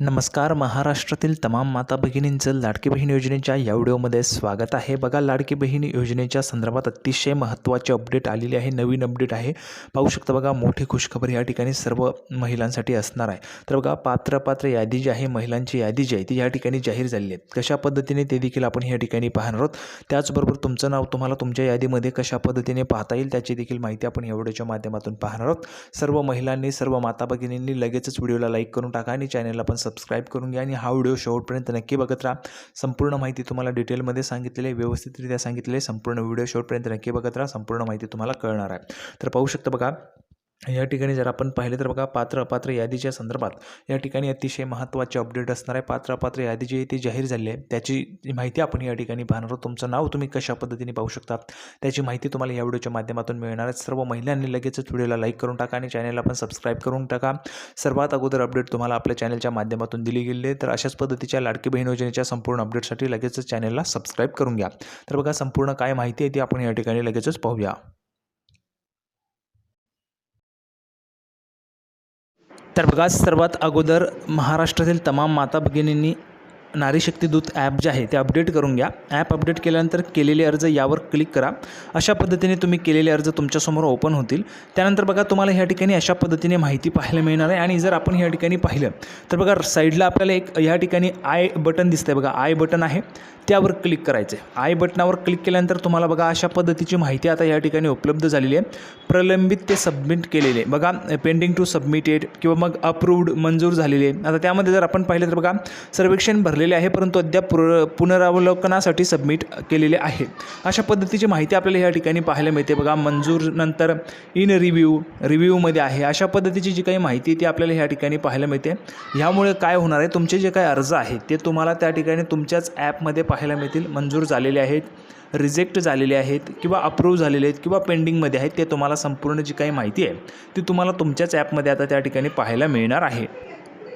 नमस्कार महाराष्ट्रातील तमाम माता भगिनींचं लाडकी बहीण योजनेच्या या व्हिडिओमध्ये स्वागत आहे. बघा लाडकी बहीण योजनेच्या संदर्भात अतिशय महत्त्वाचे अपडेट आलेले आहे नवीन अपडेट आहे. पाहू शकता बघा मोठी खुशखबरी या ठिकाणी सर्व महिलांसाठी असणार आहे. तर बघा पात्र पात्र यादी जी आहे महिलांची यादी जी आहे ती या ठिकाणी जाहीर झालेली आहे. कशा पद्धतीने ते देखील आपण या ठिकाणी पाहणार आहोत? त्याचबरोबर तुमचं नाव तुम्हाला तुमच्या यादीमध्ये कशा पद्धतीने पाहता येईल त्याची देखील माहिती आपण या व्हिडिओच्या माध्यमातून पाहणार आहोत. सर्व महिलांनी सर्व माता भगिनींनी लगेचच व्हिडिओला लाईक करून टाका आणि चॅनलला पण सबस्क्राईब करून घ्या आणि हा व्हिडिओ शेवटपर्यंत नक्की बघत राहा. संपूर्ण माहिती तुम्हाला डिटेलमध्ये सांगितलेली आहे व्यवस्थितरित्या सांगितले संपूर्ण व्हिडिओ शेवटपर्यंत नक्की बघत राहा. संपूर्ण माहिती तुम्हाला कळणार आहे. तर पाहू शकता बघा या ठिकाणी जर आपण पाहिलं तर बघा पात्र अपात्र यादीच्या संदर्भात या ठिकाणी अतिशय महत्त्वाचे अपडेट असणार आहे. पात्र अपात्र यादी जी आहे ती जाहीर झाली आहे. त्याची माहिती आपण या ठिकाणी पाहणार आहोत. तुमचं नाव तुम्ही कशा पद्धतीने पाहू शकता? त्याची माहिती तुम्हाला या व्हिडिओच्या माध्यमातून मिळणार आहे. सर्व महिलांनी लगेचच व्हिडिओला लाईक करून टाका आणि चॅनलला पण सबस्क्राईब करून टाका. सर्वात अगोदर अपडेट तुम्हाला आपल्या चॅनलच्या माध्यमातून दिली गेली आहे. तर अशाच पद्धतीच्या लाडकी बहीण योजनेच्या संपूर्ण अपडेटसाठी लगेचच चॅनलला सबस्क्राईब करून घ्या. तर बघा संपूर्ण काय माहिती आहे ती आपण या ठिकाणी लगेचच पाहूया. तर बघा सर्वात अगोदर महाराष्ट्रातील तमाम माता भगिनींनी नारी ॲप जे आहे ते अपडेट करून घ्या. ॲप अपडेट केल्यानंतर केलेले अर्ज यावर क्लिक करा. अशा पद्धतीने तुम्ही केलेले अर्ज तुमच्यासमोर ओपन होतील. त्यानंतर बघा तुम्हाला ह्या ठिकाणी अशा पद्धतीने माहिती पाहायला मिळणार आहे. आणि जर आपण ह्या ठिकाणी पाहिलं तर बघा साईडला आपल्याला एक ह्या ठिकाणी आय बटन दिसतंय बघा. आय बटन आहे. त्यावर क्लिक करायचं आहे. आय बटनावर क्लिक केल्यानंतर तुम्हाला बघा अशा पद्धतीची माहिती आता या ठिकाणी उपलब्ध झालेली आहे. प्रलंबित ते सबमिट केलेले. बघा पेंडिंग टू सबमिटेड किंवा मग अप्रूव्ड मंजूर झालेले. आहे आता त्यामध्ये जर आपण पाहिलं तर बघा सर्वेक्षण भरलेले आहे परंतु अद्याप पुर पुनरावलोकनासाठी सबमिट केलेले आहे. अशा पद्धतीची माहिती आपल्याला या ठिकाणी पाहायला मिळते. बघा मंजूर नंतर इन रिव्ह्यू रिव्ह्यूमध्ये आहे. अशा पद्धतीची जी काही माहिती ती आपल्याला ह्या ठिकाणी पाहायला मिळते. ह्यामुळे काय होणार आहे तुमचे जे काही अर्ज आहेत ते तुम्हाला त्या ठिकाणी तुमच्याच ॲपमध्ये पाहायला मिळतील. मंजूर झालेले आहेत रिजेक्ट झालेले आहेत किंवा अप्रूव्ह झालेले आहेत किंवा पेंडिंगमध्ये आहेत ते तुम्हाला संपूर्ण जी काही माहिती आहे ती तुम्हाला तुमच्याच ॲपमध्ये आता त्या ठिकाणी पाहायला मिळणार आहे.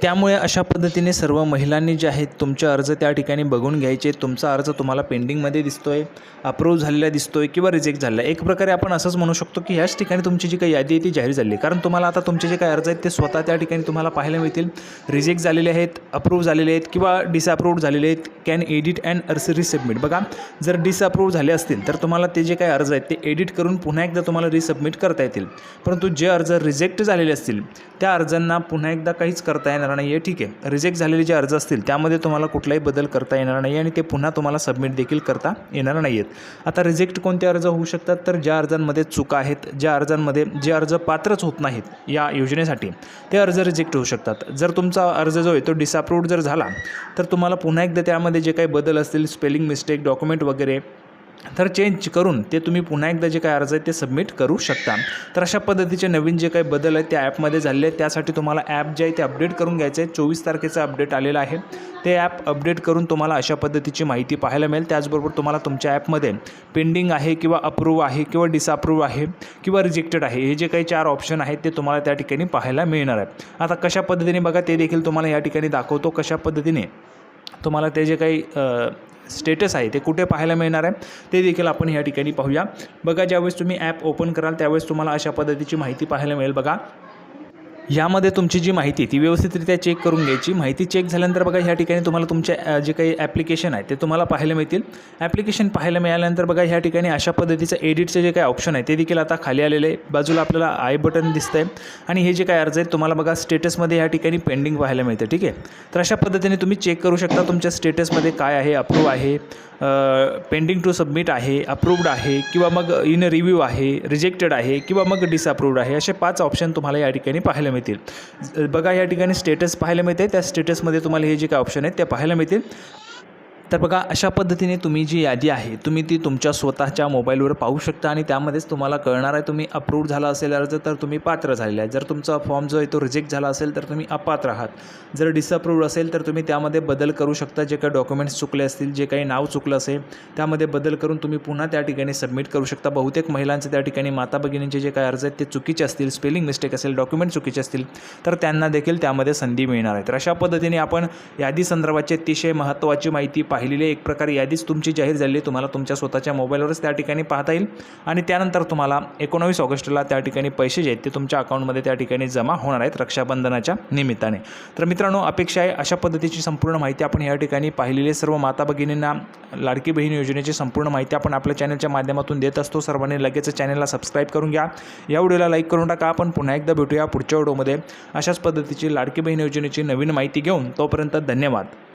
त्यामुळे अशा पद्धतीने सर्व महिलांनी जे आहेत तुमचे अर्ज त्या ठिकाणी बघून घ्यायचे. तुमचा अर्ज तुम्हाला पेंडिंगमध्ये दिसतो आहे अप्रूव्ह झालेला दिसतो आहे किंवा रिजेक्ट झालेला. आहे एक प्रकारे आपण असंच म्हणू शकतो की ह्याच ठिकाणी तुमची जी काही यादी आहे ती जाहीर झाली. आहे कारण तुम्हाला आता तुमचे जे काही अर्ज आहेत ते स्वतः त्या ठिकाणी तुम्हाला पाहायला मिळतील. रिजेक्ट झालेले आहेत अप्रूव्ह झालेले आहेत किंवा डिसअप्रूव्ड झालेले आहेत कॅन एडिट अँड रिसबमिट बघा जर डिसअप्रूव्ह झाले असतील तर तुम्हाला ते जे काही अर्ज आहेत ते एडिट करून पुन्हा एकदा तुम्हाला रिसबमिट करता येतील. परंतु जे अर्ज रिजेक्ट झालेले असतील त्या अर्जांना पुन्हा एकदा काहीच करता येणार नाही आहे ठीक आहे. रिजेक्ट झालेले जे अर्ज असतील त्यामध्ये तुम्हाला कुठलाही बदल करता येणार नाही आणि ते पुन्हा तुम्हाला सबमिट देखील करता येणार नाही आहेत आता रिजेक्ट कोणते अर्ज होऊ शकतात? तर ज्या अर्जांमध्ये चुका आहेत ज्या अर्जांमध्ये जे अर्ज पात्रच होत नाहीत या योजनेसाठी ते अर्ज रिजेक्ट होऊ शकतात. जर तुमचा अर्ज जो आहे तो डिसअप्रूव्ड जर झाला तर तुम्हाला पुन्हा एकदा त्यामध्ये जे काही बदल असतील स्पेलिंग मिस्टेक डॉक्युमेंट वगैरे तर चेंज करून ते तुम्ही पुन्हा एकदा जे काही अर्ज आहे ते सबमिट करू शकता. तर अशा पद्धतीचे नवीन जे काही बदल आहेत त्या ॲपमध्ये झालेले आहेत. त्यासाठी तुम्हाला ॲप जे आहे ते अपडेट करून घ्यायचं आहे चोवीस तारखेचं अपडेट आलेलं आहे. ते ॲप अपडेट करून तुम्हाला अशा पद्धतीची माहिती पाहायला मिळेल. त्याचबरोबर तुम्हाला तुमच्या ॲपमध्ये पेंडिंग आहे किंवा अप्रूव्ह आहे किंवा डिसअप्रूव्ह आहे किंवा रिजेक्टेड आहे हे जे काही चार ऑप्शन आहेत ते तुम्हाला त्या ठिकाणी पाहायला मिळणार आहे. आता कशा पद्धतीने बघा ते देखील तुम्हाला या ठिकाणी दाखवतो कशा पद्धतीने. तुम्हाला ते जे काही स्टेटस आहे ते कुठे पाहायला मिळणार आहे ते देखील आपण ह्या ठिकाणी पाहूया. बघा ज्यावेळेस तुम्ही ॲप ओपन कराल त्यावेळेस तुम्हाला अशा पद्धतीची माहिती पाहायला मिळेल. बघा यामध्ये तुमची जी माहिती ती व्यवस्थितरित्या चेक करून घ्यायची. माहिती चेक झाल्यानंतर बघा ह्या ठिकाणी तुम्हाला तुमच्या जे काही ॲप्लिकेशन आहे ते तुम्हाला पाहायला मिळतील. ॲप्लिकेशन पाहायला मिळाल्यानंतर बघा ह्या ठिकाणी अशा पद्धतीचं एडिटचे जे काही ऑप्शन आहे ते देखील आता खाली आलेले आहे. बाजूला आपल्याला आय बटन दिसतं आहे आणि हे जे काही अर्ज आहेत तुम्हाला बघा स्टेटसमध्ये ह्या ठिकाणी पेंडिंग पाहायला मिळतं ठीक आहे? तर अशा पद्धतीने तुम्ही चेक करू शकता तुमच्या स्टेटसमध्ये काय आहे अप्रूव्ह आहे पेंडिंग टू सबमिट आहे अप्रूव्ड आहे किंवा मग इन रिव्ह्यू आहे रिजेक्टेड आहे किंवा मग डिसअप्रूव्ड आहे असे पाच ऑप्शन तुम्हाला या ठिकाणी पाहायला मिळतील. बघा या ठिकाणी स्टेटस पाहायला मिळते त्या स्टेटसमध्ये तुम्हाला हे जे काही ऑप्शन आहेत ते पाहायला मिळतील. तर बघा अशा पद्धतीने तुम्ही जी यादी आहे तुम्ही ती तुमच्या स्वतःच्या मोबाईलवर पाहू शकता आणि त्यामध्येच तुम्हाला कळणार आहे तुम्ही अप्रूव्ड झाला असेल अर्ज तर तुम्ही पात्र झालेला आहे. जर तुमचा फॉर्म जो आहे तो रिजेक्ट झाला असेल तर तुम्ही अपात्र आहात. जर डिसअप्रूव्ड असेल तर तुम्ही त्यामध्ये बदल करू शकता. जे काही डॉक्युमेंट्स चुकले असतील जे काही नाव चुकलं असेल त्यामध्ये बदल करून तुम्ही पुन्हा त्या ठिकाणी सबमिट करू शकता. बहुतेक महिलांचे त्या ठिकाणी माता भगिनींचे जे काही अर्ज आहेत ते चुकीचे असतील स्पेलिंग मिस्टेक असेल डॉक्युमेंट चुकीचे असतील तर त्यांना देखील त्यामध्ये संधी मिळणार आहे. तर अशा पद्धतीने आपण यादी संदर्भाची अतिशय महत्त्वाची माहिती पाहिजे पाहिलेली एक प्रकारे यादीच तुमची जाहीर झाली तुम्हाला तुमच्या स्वतःच्या मोबाईलवरच त्या ठिकाणी पाहता येईल. आणि त्यानंतर तुम्हाला एकोणावीस ऑगस्टला त्या ठिकाणी पैसे जे आहेत ते तुमच्या अकाउंटमध्ये त्या ठिकाणी जमा होणार आहेत रक्षाबंधनाच्या निमित्ताने. तर मित्रांनो अपेक्षा आहे अशा पद्धतीची संपूर्ण माहिती आपण या ठिकाणी पाहिलेली सर्व माता भगिनींना लाडकी बहीण योजनेची संपूर्ण माहिती आपण आपल्या चॅनलच्या माध्यमातून देत असतो. सर्वांनी लगेच चॅनलला सबस्क्राईब करून घ्या. या व्हिडिओला लाईक करून टाका. आपण पुन्हा एकदा भेटूया पुढच्या व्हिडिओमध्ये. अशाच पद्धतीची लाडकी बहीण योजनेची नवीन माहिती घेऊन तोपर्यंत धन्यवाद.